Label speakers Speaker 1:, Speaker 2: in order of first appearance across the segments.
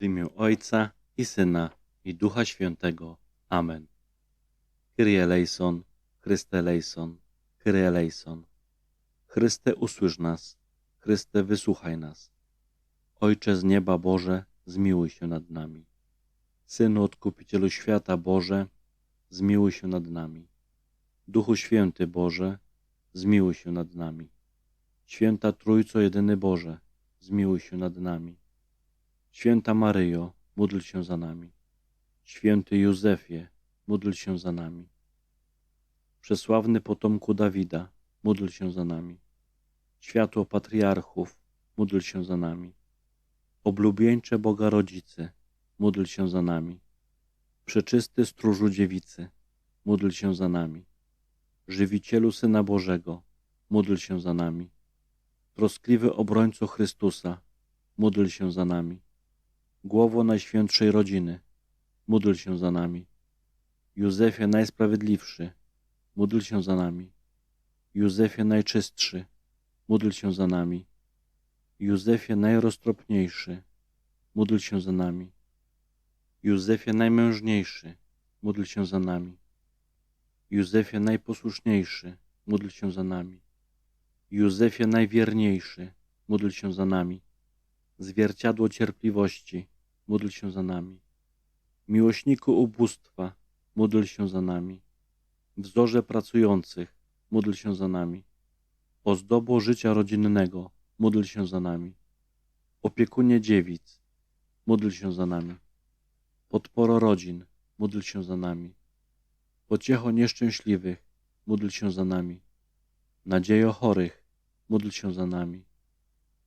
Speaker 1: W imię Ojca i Syna i Ducha Świętego. Amen. Kyrie eleison, Chryste eleison, Kyrie eleison. Chryste usłysz nas, Chryste wysłuchaj nas. Ojcze z nieba Boże, zmiłuj się nad nami. Synu Odkupicielu świata Boże, zmiłuj się nad nami. Duchu Święty Boże, zmiłuj się nad nami. Święta Trójco Jedyny Boże, zmiłuj się nad nami. Święta Maryjo, módl się za nami. Święty Józefie, módl się za nami. Przesławny potomku Dawida, módl się za nami. Światło patriarchów, módl się za nami. Oblubieńcze Boga Rodzicy, módl się za nami. Przeczysty stróżu dziewicy, módl się za nami. Żywicielu Syna Bożego, módl się za nami. Troskliwy obrońco Chrystusa, módl się za nami. Głowo Najświętszej Rodziny, módl się za nami. Józefie Najsprawiedliwszy, módl się za nami. Józefie Najczystszy, módl się za nami. Józefie Najroztropniejszy, módl się za nami. Józefie Najmężniejszy, módl się za nami. Józefie Najposłuszniejszy, módl się za nami. Józefie Najwierniejszy, módl się za nami. Zwierciadło cierpliwości, módl się za nami. Miłośniku ubóstwa, módl się za nami. Wzorze pracujących, módl się za nami. Ozdobo życia rodzinnego, módl się za nami. Opiekunie dziewic, módl się za nami. Podporo rodzin, módl się za nami. Pociecho nieszczęśliwych, módl się za nami. Nadziejo chorych, módl się za nami.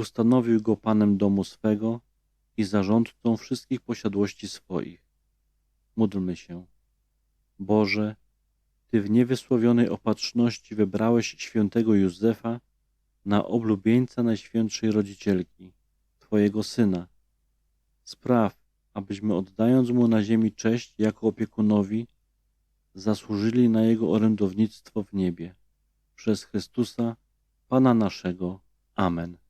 Speaker 1: Ustanowił go Panem domu swego i zarządcą wszystkich posiadłości swoich. Módlmy się. Boże, Ty w niewysłowionej opatrzności wybrałeś świętego Józefa na oblubieńca Najświętszej Rodzicielki, Twojego Syna. Spraw, abyśmy oddając Mu na ziemi cześć jako opiekunowi, zasłużyli na Jego orędownictwo w niebie. Przez Chrystusa, Pana naszego. Amen.